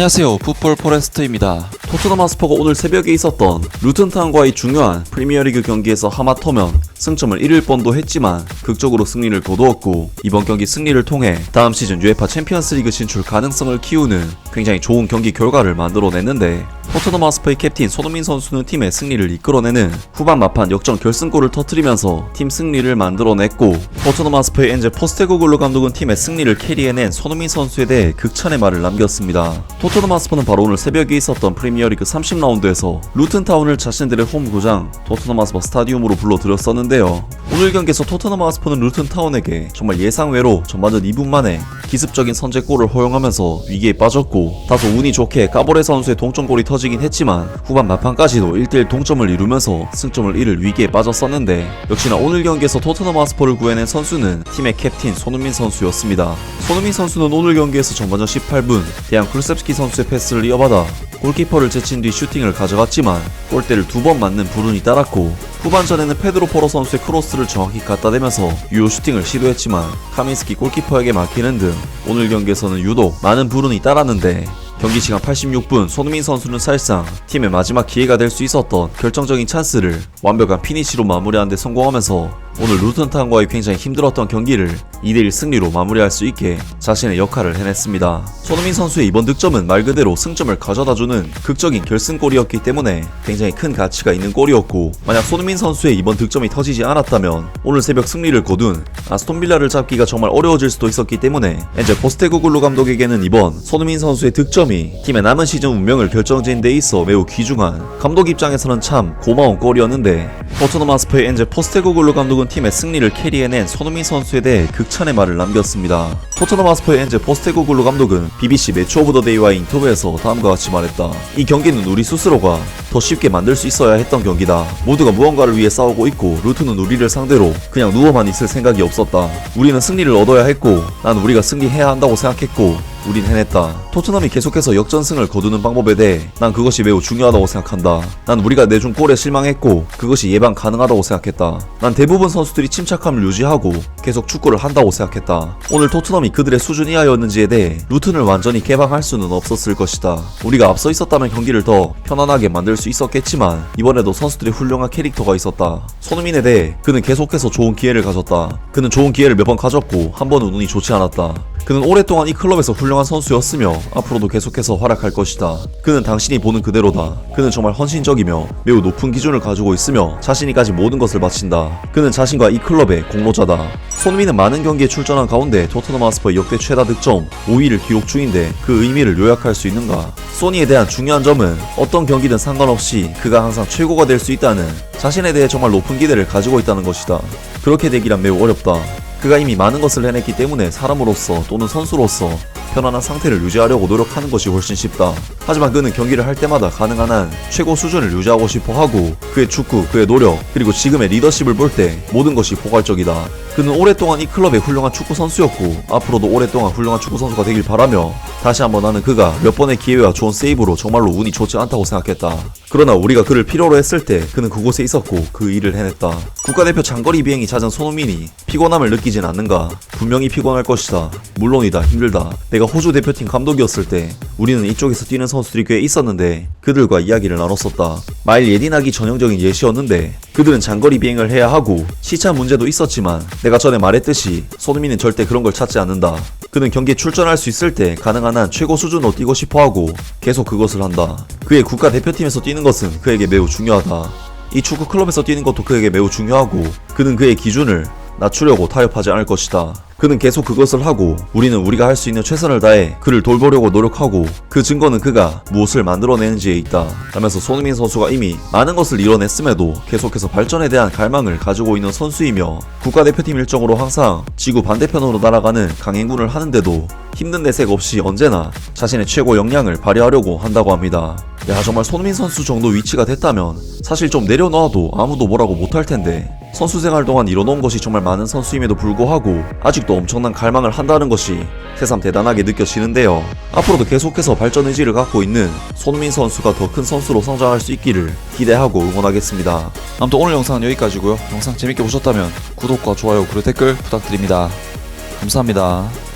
안녕하세요. 풋볼 포레스트입니다. 토트넘 하스퍼가 오늘 새벽에 있었던 루튼타운과의 중요한 프리미어리그 경기에서 하마터면 승점을 잃을 뻔도 했지만 극적으로 승리를 거두었고 이번 경기 승리를 통해 다음 시즌 UEFA 챔피언스리그 진출 가능성을 키우는 굉장히 좋은 경기 결과를 만들어냈는데 토트넘 하스퍼의 캡틴 손흥민 선수는 팀의 승리를 이끌어내는 후반 막판 역전 결승골을 터뜨리면서 팀 승리를 만들어냈고 토트넘 하스퍼의 엔젤 포스테고글로 감독은 팀의 승리를 캐리해낸 손흥민 선수에 대해 극찬의 말을 남겼습니다. 토트넘 하스퍼는 바로 오늘 새벽에 있었던 프리미어리그 30라운드에서 루튼타운을 자신들의 홈 고장 토트넘 하스퍼 스타디움으로 불러들였었는데요. 오늘 경기에서 토트넘 하스퍼는 루튼타운에게 정말 예상외로 전반전 2분 만에 기습적인 선제골을 허용하면서 위기에 빠졌고 다소 운이 좋게 까보레 선수의 동점골이 터지 긴 했지만 후반 막판까지도 1대1 동점을 이루면서 승점을 잃을 위기에 빠졌었는데 역시나 오늘 경기에서 토트넘 하스퍼를 구해낸 선수는 팀의 캡틴 손흥민 선수였습니다. 손흥민 선수는 오늘 경기에서 전반전 18분 대한 쿨셉스키 선수의 패스를 이어받아 골키퍼를 제친 뒤 슈팅을 가져갔지만 골대를 두 번 맞는 불운이 따랐고 후반전에는 페드로 포로 선수의 크로스를 정확히 갖다 대면서 유효 슈팅을 시도했지만 카민스키 골키퍼에게 막히는 등 오늘 경기에서는 유독 많은 불운이 따랐는데 경기 시간 86분 손흥민 선수는 사실상 팀의 마지막 기회가 될 수 있었던 결정적인 찬스를 완벽한 피니시로 마무리하는 데 성공하면서 오늘 루튼타운과의 굉장히 힘들었던 경기를 2대1 승리로 마무리할 수 있게 자신의 역할을 해냈습니다. 손흥민 선수의 이번 득점은 말 그대로 승점을 가져다주는 극적인 결승골이었기 때문에 굉장히 큰 가치가 있는 골이었고 만약 손흥민 선수의 이번 득점이 터지지 않았다면 오늘 새벽 승리를 거둔 아스톤 빌라를 잡기가 정말 어려워질 수도 있었기 때문에 엔젤 포스테고글로 감독에게는 이번 손흥민 선수의 득점이 팀의 남은 시즌 운명을 결정짓는 데 있어 매우 귀중한 감독 입장에서는 참 고마운 골이었는데 토트넘 하스퍼의 엔젤 포스테고글로 감독은 팀의 승리를 캐리해낸 손흥민 선수에 대해 극 찬의 말을 남겼습니다. 토트넘 하스퍼의 엔젤 포스테고글로 감독은 BBC 매치 오브 더 데이와의 인터뷰에서 다음과 같이 말했다. 이 경기는 우리 스스로가 더 쉽게 만들 수 있어야 했던 경기다. 모두가 무언가를 위해 싸우고 있고 루트는 우리를 상대로 그냥 누워만 있을 생각이 없었다. 우리는 승리를 얻어야 했고 난 우리가 승리해야 한다고 생각했고 우린 해냈다. 토트넘이 계속해서 역전승을 거두는 방법에 대해 난 그것이 매우 중요하다고 생각한다. 난 우리가 내준 골에 실망했고 그것이 예방 가능하다고 생각했다. 난 대부분 선수들이 침착함을 유지하고 계속 축구를 한다고 생각했다. 오늘 토트넘이 그들의 수준 이하였는지에 대해 루튼을 완전히 개방할 수는 없었을 것이다. 우리가 앞서 있었다면 경기를 더 편안하게 만들 수 있었겠지만 이번에도 선수들의 훌륭한 캐릭터가 있었다. 손흥민에 대해 그는 계속해서 좋은 기회를 가졌다. 그는 좋은 기회를 몇 번 가졌고 한 번은 운이 좋지 않았다. 그는 오랫동안 이 클럽에서 훌륭한 선수였으며 앞으로도 계속해서 활약할 것이다. 그는 당신이 보는 그대로다. 그는 정말 헌신적이며 매우 높은 기준을 가지고 있으며 자신이 가진 모든 것을 바친다. 그는 자신과 이 클럽의 공로자다. 손흥민은 많은 경기에 출전한 가운데 토트넘 하스퍼의 역대 최다 득점 5위를 기록 중인데 그 의미를 요약할 수 있는가? 소니에 대한 중요한 점은 어떤 경기든 상관없이 그가 항상 최고가 될 수 있다는 자신에 대해 정말 높은 기대를 가지고 있다는 것이다. 그렇게 되기란 매우 어렵다. 그가 이미 많은 것을 해냈기 때문에 사람으로서 또는 선수로서 편안한 상태를 유지하려고 노력하는 것이 훨씬 쉽다. 하지만 그는 경기를 할 때마다 가능한 한 최고 수준을 유지하고 싶어 하고 그의 축구, 그의 노력, 그리고 지금의 리더십을 볼 때 모든 것이 포괄적이다. 그는 오랫동안 이 클럽의 훌륭한 축구 선수였고 앞으로도 오랫동안 훌륭한 축구 선수가 되길 바라며 다시 한번 나는 그가 몇 번의 기회와 좋은 세이브로 정말로 운이 좋지 않다고 생각했다. 그러나 우리가 그를 필요로 했을 때 그는 그곳에 있었고 그 일을 해냈다. 국가대표 장거리 비행이 잦은 손흥민이 피곤함을 느끼진 않는가? 분명히 피곤할 것이다. 물론이다. 힘들다. 내가 호주 대표팀 감독이었을 때 우리는 이쪽에서 뛰는 선수들이 꽤 있었는데 그들과 이야기를 나눴었다. 마일 예딘하기 전형적인 예시였는데 그들은 장거리 비행을 해야 하고 시차 문제도 있었지만 내가 전에 말했듯이 손흥민은 절대 그런 걸 찾지 않는다. 그는 경기에 출전할 수 있을 때 가능한 한 최고 수준으로 뛰고 싶어 하고 계속 그것을 한다. 그의 국가 대표팀에서 뛰는 것은 그에게 매우 중요하다. 이 축구 클럽에서 뛰는 것도 그에게 매우 중요하고 그는 그의 기준을 낮추려고 타협하지 않을 것이다. 그는 계속 그것을 하고 우리는 우리가 할 수 있는 최선을 다해 그를 돌보려고 노력하고 그 증거는 그가 무엇을 만들어내는지에 있다. 라면서 손흥민 선수가 이미 많은 것을 이뤄냈음에도 계속해서 발전에 대한 갈망을 가지고 있는 선수이며 국가대표팀 일정으로 항상 지구 반대편으로 날아가는 강행군을 하는데도 힘든 내색 없이 언제나 자신의 최고 역량을 발휘하려고 한다고 합니다. 야 정말 손흥민 선수 정도 위치가 됐다면 사실 좀 내려놔도 아무도 뭐라고 못할 텐데 선수 생활 동안 이뤄놓은 것이 정말 많은 선수임에도 불구하고 아직도 엄청난 갈망을 한다는 것이 새삼 대단하게 느껴지는데요. 앞으로도 계속해서 발전 의지를 갖고 있는 손흥민 선수가 더 큰 선수로 성장할 수 있기를 기대하고 응원하겠습니다. 아무튼 오늘 영상은 여기까지고요. 영상 재밌게 보셨다면 구독과 좋아요 그리고 댓글 부탁드립니다. 감사합니다.